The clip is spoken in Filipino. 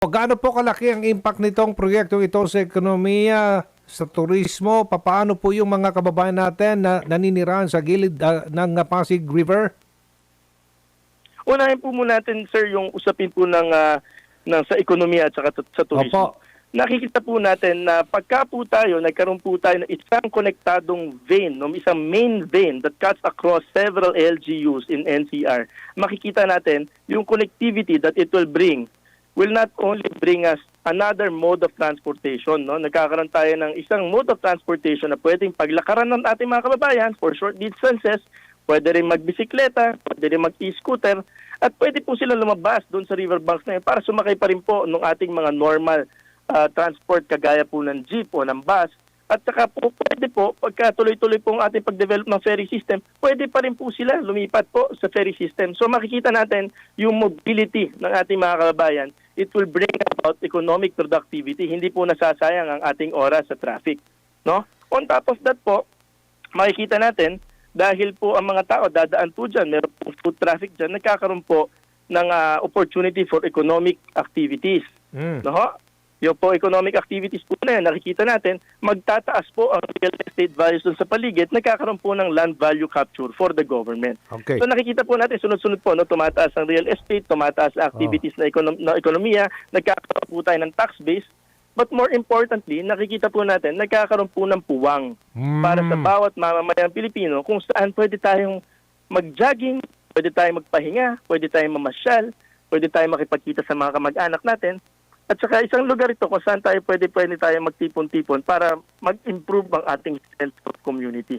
Gaano po kalaki ang impact nitong proyekto ito sa ekonomiya, sa turismo? Paano po yung mga kababayan natin na naninirahan sa gilid ah, ng Pasig River? Unahin po muna natin, sir, yung usapin po ng, ah, ng sa ekonomiya at saka sa turismo. Opo. Nakikita po natin na pagka po tayo, nagkaroon po tayo ng isang konektadong vein, no, isang main vein that cuts across several LGUs in NCR, makikita natin yung connectivity that it will bring will not only bring us another mode of transportation. No? Nagkakaroon tayo ng isang mode of transportation na pwedeng paglakaran ng ating mga kababayan for short distances, pwede rin magbisikleta, pwede rin mag-e-scooter, at pwede po sila lumabas doon sa riverbanks na yun para sumakay pa rin po ng ating mga normal ah, transport kagaya po ng jeep o ng bus. At saka po, pwede po, pagka tuloy-tuloy po ang ating pag-develop ng ferry system, pwede pa rin po sila lumipat po sa ferry system. So makikita natin yung mobility ng ating mga kababayan, it will bring about economic productivity. Hindi po nasasayang ang ating oras sa traffic. No? On top of that po, makikita natin, dahil po ang mga tao dadaan po dyan, meron po food traffic dyan, nagkakaroon po ng ah, opportunity for economic activities. Mm. No? Yung po economic activities po na yan, nakikita natin, magtataas po ang real estate values dun sa paligid, nagkakaroon po ng land value capture for the government. Okay. So nakikita po natin, sunod-sunod po, no, tumataas ang real estate, tumataas ang activities na, ekonom- na ekonomiya, nagkakaroon po tayo ng tax base, but more importantly, nakikita po natin, nagkakaroon po ng puwang Mm. para sa bawat mamamayang Pilipino kung saan pwede tayong mag-jogging, pwede tayong magpahinga, pwede tayong mamasyal, pwede tayong makipagkita sa mga kamag-anak natin. At saka isang lugar ito kung saan tayo pwede pwede tayong magtipon-tipon para mag-improve ang ating of community.